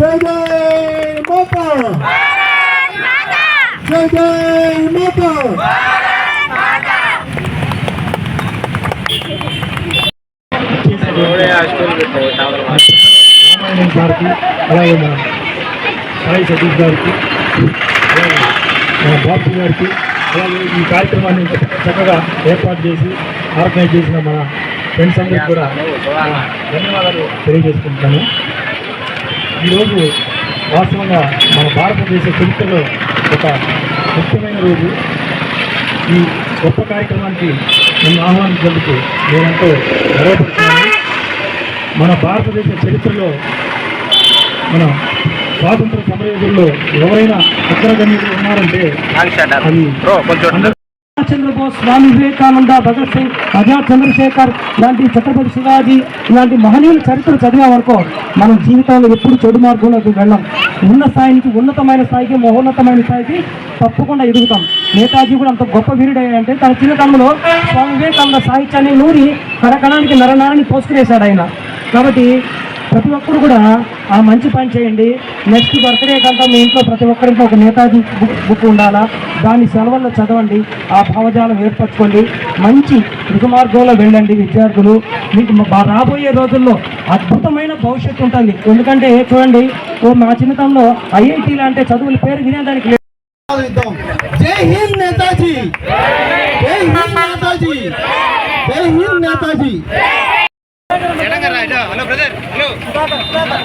జై జై మాతా జై జై మాతా రామాయణం గారికి అలాగే మన సాయి సతీష్ గారికి అలాగే బాపు గారికి అలాగే ఈ కార్యక్రమాన్ని ఇంత చక్కగా ఏర్పాటు చేసి ఆర్గనైజ్ చేసిన మన ఫ్రెండ్స్ అందరికీ కూడా నా ధన్యవాదాలు తెలియజేసుకుంటాను ఈరోజు వాస్తవంగా మన భారతదేశ చరిత్రలో ఒక ముఖ్యమైన రోజు. ఈ గొప్ప కార్యక్రమానికి నన్ను ఆహ్వానించినందుకు నేనెంతో గర్వపడుతున్నాను. మన భారతదేశ చరిత్రలో మన స్వాతంత్ర సమరయోధుల్లో ఎవరైనా అగ్రగణ్యులు ఉన్నారంటే అది చంద్రబోస్ స్వామి వివేకానంద భగత్ సింగ్ ఆజాద్ చంద్రశేఖర్ ఇలాంటి ఛత్రపతి శివాజీ ఇలాంటి మహనీయుల చరిత్ర చదివామనుకో మనం జీవితంలో ఎప్పుడు చెడు మార్గంలోకి వెళ్ళాం. ఉన్న స్థాయికి ఉన్నతమైన స్థాయికి మహోన్నతమైన స్థాయికి తప్పకుండా ఎదుగుతాం. నేతాజీ కూడా అంత గొప్ప వీరుడు అంటే తన చిన్నతనంలో స్వామి వివేకానంద సాహిత్యాన్ని నూరి కరకణానికి నరనారాన్ని పోసుకునేశాడు ఆయన. కాబట్టి ప్రతి ఒక్కరు కూడా ఆ మంచి పని చేయండి. నెక్స్ట్ బర్త్డే కంటే మీ ఇంట్లో ప్రతి ఒక్కరింట్లో ఒక నేతాజీ బుక్ బుక్ ఉండాలా? దాన్ని సెలవుల్లో చదవండి. ఆ భావజాలం ఏర్పరచుకోండి. మంచి రుజుమార్గంలో వెళ్ళండి విద్యార్థులు. మీకు రాబోయే రోజుల్లో అద్భుతమైన భవిష్యత్తు ఉంటుంది. ఎందుకంటే చూడండి ఓ మా చిన్నతనంలో ఐఐటీలు అంటే చదువుల పేరు వినేదానికి లేదు. జై హింద్ నేతాజీ. జై హింద్ నేతాజీ. జై హింద్ నేతాజీ. Hello brother. بابا بابا